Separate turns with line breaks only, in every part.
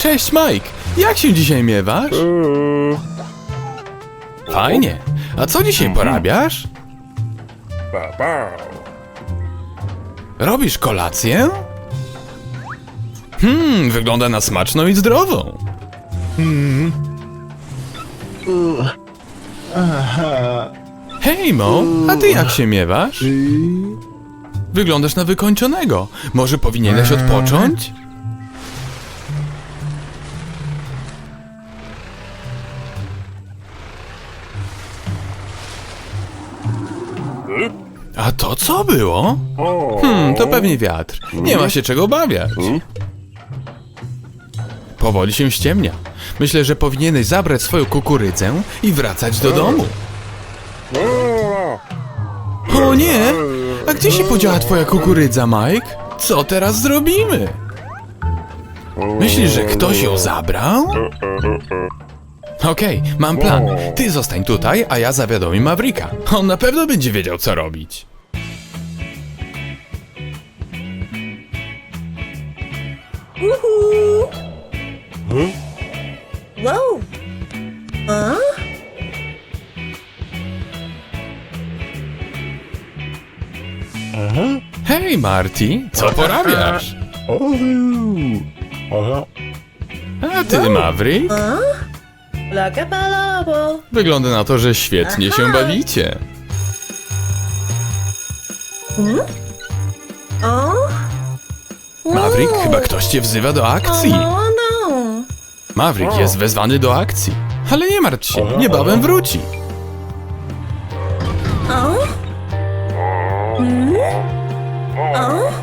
Cześć Mike, jak się dzisiaj miewasz? Fajnie. A co dzisiaj porabiasz? Robisz kolację? Hmm, wygląda na smaczną i zdrową. Hej Mo, a ty jak się miewasz? Wyglądasz na wykończonego. Może powinieneś odpocząć? Co było? Hmm, to pewnie wiatr. Nie ma się czego obawiać. Powoli się ściemnia. Myślę, że powinieneś zabrać swoją kukurydzę i wracać do domu. O nie! A gdzie się podziała twoja kukurydza, Mike? Co teraz zrobimy? Myślisz, że ktoś ją zabrał? Okej, mam plan. Ty zostań tutaj, a ja zawiadomię Mavrika. On na pewno będzie wiedział, co robić.
Wow! A?
Hej, Marty, co porabiasz? A ty, Maverick?
Laga balabo!
Wygląda na to, że świetnie się bawicie.
O?
Maverick, chyba ktoś cię wzywa do akcji.
O no!
Maverick jest wezwany do akcji. Ale nie martw się, niebawem wróci.
O? Hmm? O?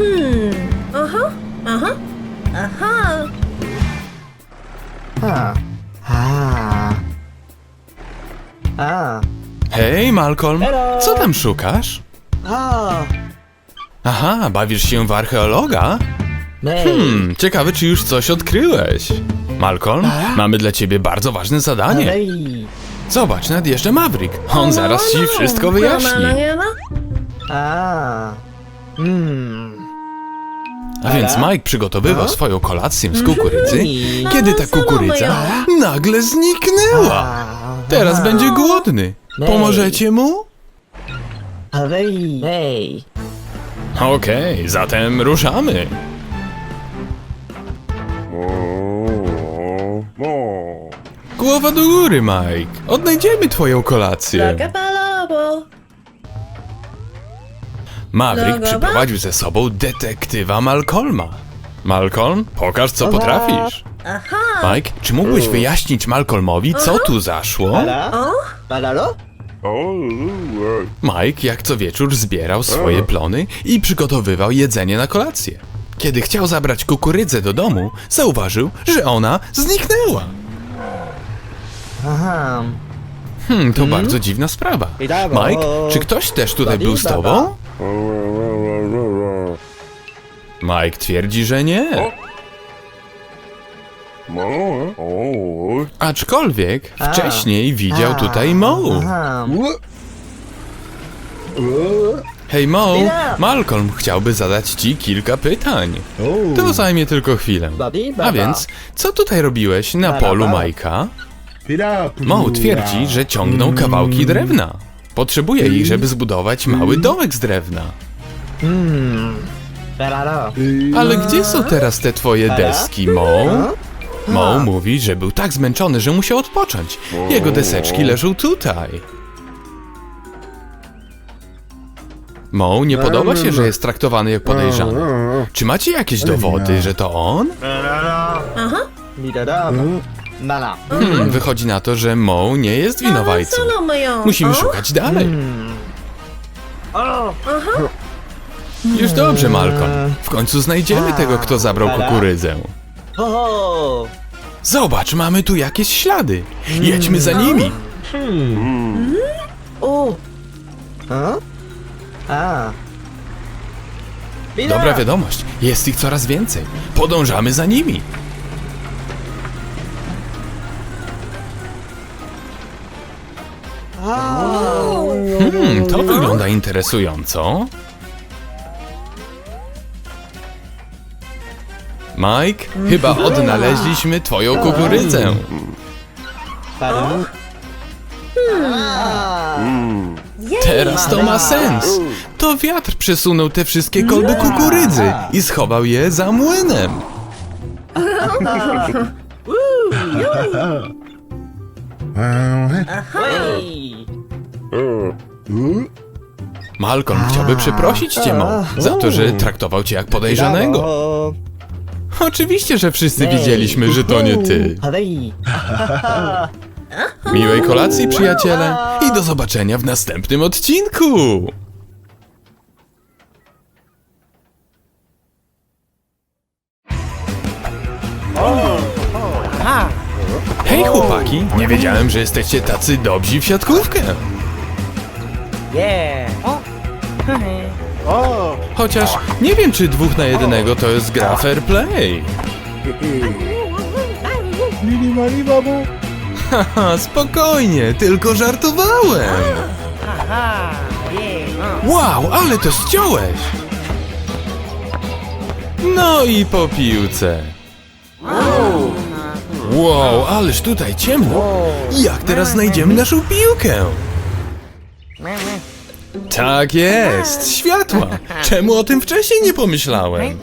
Hmm. Aha. Aha. Aha.
Ah. Ah. Ah.
Hej, Malcolm,
Hello.
co tam szukasz?
Ah.
Aha, bawisz się w archeologa? Hmm, ciekawe, czy już coś odkryłeś. Malcolm, mamy dla ciebie bardzo ważne zadanie.
Hey.
Zobacz, nadjeżdża Maverick. On zaraz ci wszystko wyjaśni.
No, nie ma?
Ah. Hmm.
A więc Mike przygotowywał swoją kolację z kukurydzy, kiedy ta kukurydza nagle zniknęła. Teraz będzie głodny. Pomożecie mu?
Hey. Hey.
Okej, zatem ruszamy. Głowa do góry, Mike. Odnajdziemy twoją kolację. Maverick przyprowadził ze sobą detektywa Malcolma. Malcolm, pokaż co potrafisz.
Aha!
Mike, czy mógłbyś wyjaśnić Malcolmowi, co tu zaszło?
Ala?
O?
Balalo?
Mike jak co wieczór zbierał swoje plony i przygotowywał jedzenie na kolację. Kiedy chciał zabrać kukurydzę do domu, zauważył, że ona zniknęła.
Aha.
Hmm, to bardzo dziwna sprawa.
Brawo.
Mike, czy ktoś też tutaj był z tobą? Mike twierdzi, że nie. Aczkolwiek
A.
wcześniej widział
A.
tutaj Mo.
Aha.
Hej Mo. Malcolm chciałby zadać ci kilka pytań. To zajmie tylko chwilę. A więc, co tutaj robiłeś na polu Majka? Mo twierdzi, że ciągną kawałki drewna. Potrzebuje ich, żeby zbudować mały domek z drewna.
Hmm. Balalo.
Ale gdzie są teraz te twoje deski, Mo? Mo mówi, że był tak zmęczony, że musiał odpocząć. Jego deseczki leżą tutaj. Mo nie podoba się, że jest traktowany jak podejrzany. Czy macie jakieś dowody, że to on?
Aha.
Lidera. Mala.
Hmm, wychodzi na to, że Mo nie jest winowajcą. Musimy
o?
szukać dalej.
Aha.
Już dobrze, Malcolm. W końcu znajdziemy tego, kto zabrał kukurydzę.
O!
Zobacz, mamy tu jakieś ślady. Jedźmy za nimi.
O! A? A.
Dobra wiadomość, jest ich coraz więcej. Podążamy za nimi. Hmm, to wygląda interesująco. Mike, chyba odnaleźliśmy twoją kukurydzę. Teraz to ma sens. To wiatr przesunął te wszystkie kolby kukurydzy i schował je za młynem. Malcolm chciałby przeprosić cię, Mo, za to, że traktował cię jak podejrzanego. Oczywiście, że wszyscy widzieliśmy, że to nie ty.
Hej!
Miłej kolacji, przyjaciele, i do zobaczenia w następnym odcinku. Hej chłopaki, nie wiedziałem, że jesteście tacy dobrzy w siatkówkę.
Yeah!
Chociaż nie wiem, czy dwóch na jednego to jest gra fair play. Haha, spokojnie, tylko żartowałem. Wow, ale to ściąłeś. No i po piłce. Wow, ależ tutaj ciemno. Jak teraz znajdziemy naszą piłkę? Tak jest, światła. Czemu o tym wcześniej nie pomyślałem?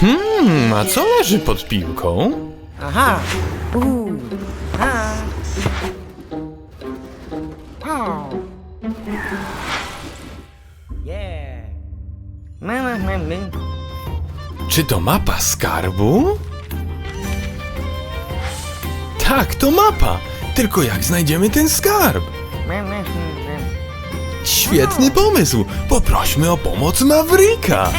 Hmm, a co leży pod piłką? Czy to mapa skarbu? Tak, to mapa. Tylko jak znajdziemy ten skarb? Świetny pomysł. Poprośmy o pomoc Mavrika.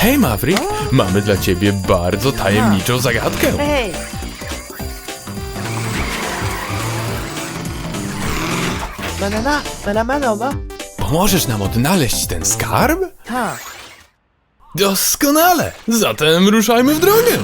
Hej Maverick, mamy dla ciebie bardzo tajemniczą zagadkę.
Banana, ba?
Pomożesz nam odnaleźć ten skarb?
Ha.
Doskonale! Zatem ruszajmy w drogę!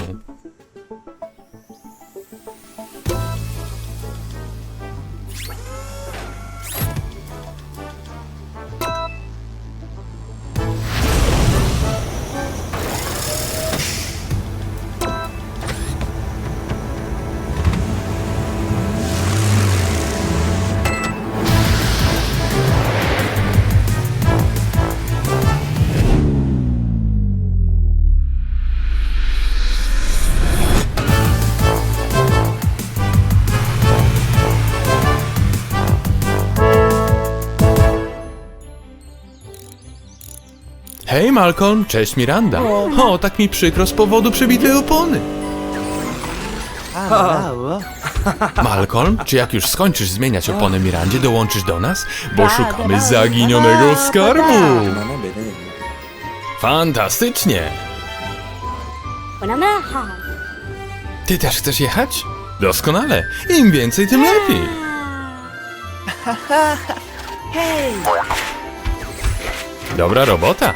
Hej Malcolm, cześć Miranda. O, tak mi przykro z powodu przebitej opony. Malcolm, czy jak już skończysz zmieniać oponę Mirandzie, dołączysz do nas? Bo szukamy zaginionego skarbu. Fantastycznie! Ty też chcesz jechać? Doskonale. Im więcej, tym lepiej. Dobra robota.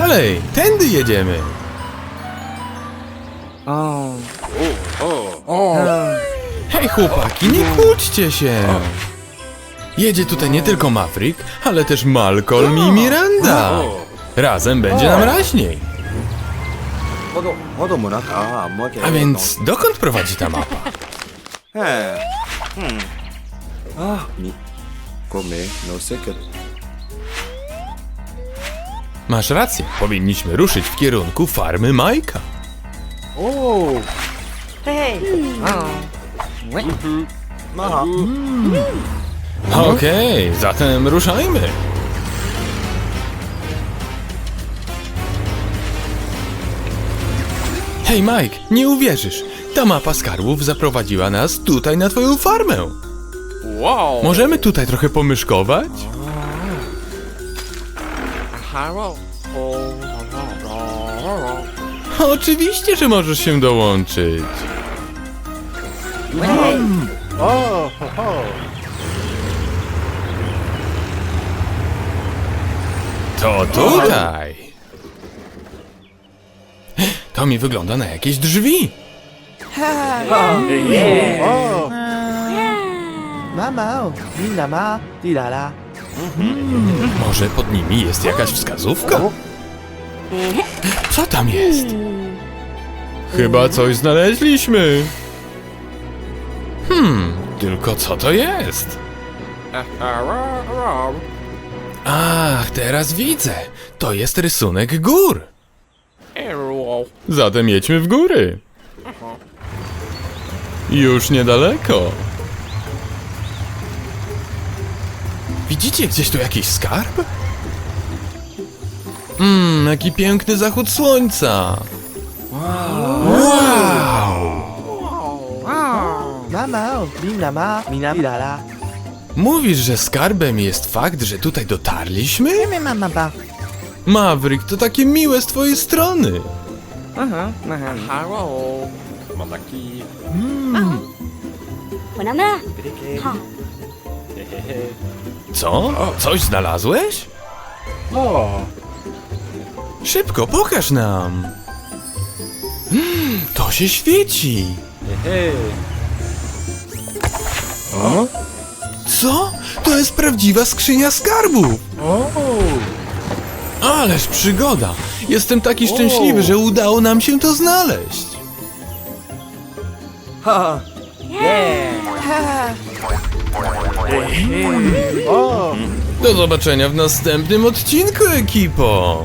Dalej, tędy jedziemy.
O.
Hej chłopaki, nie kłóćcie się. Jedzie tutaj nie tylko Maverick, ale też Malcolm i Miranda. Razem będzie nam raźniej. A więc dokąd prowadzi ta mapa? Masz rację, powinniśmy ruszyć w kierunku farmy Majka.
O! Hej!
Aha. Hmm. Mhm. Hmm.
Okej, zatem ruszajmy. Hej Mike, nie uwierzysz, ta mapa skarbów zaprowadziła nas tutaj na twoją farmę.
Wow!
Możemy tutaj trochę pomyszkować?
Haro? O,
Oczywiście, że możesz się dołączyć.
Ho, ho.
To tutaj. To mi wygląda na jakieś drzwi.
Mama, oh. Lina ma, dilala.
Może pod nimi jest jakaś wskazówka? Co tam jest? Chyba coś znaleźliśmy. Hmm, tylko co to jest? Ach, teraz widzę. To jest rysunek gór. Zatem jedźmy w góry. Już niedaleko. Widzicie gdzieś tu jakiś skarb? Mmm, jaki piękny zachód słońca. Wow!
Mama. Lina ma, mina.
Mówisz, że skarbem jest fakt, że tutaj dotarliśmy?
Nie mama ba.
Maverick, to takie miłe z twojej strony.
Haro? Mam taki...
Bonama. Ha.
Co? Coś znalazłeś?
O!
Szybko, pokaż nam. Mm, to się świeci.
Hej!
Co? To jest prawdziwa skrzynia skarbów. Ależ przygoda. Jestem taki szczęśliwy, że udało nam się to znaleźć.
Ha.
Oh.
Do zobaczenia w następnym odcinku, ekipo.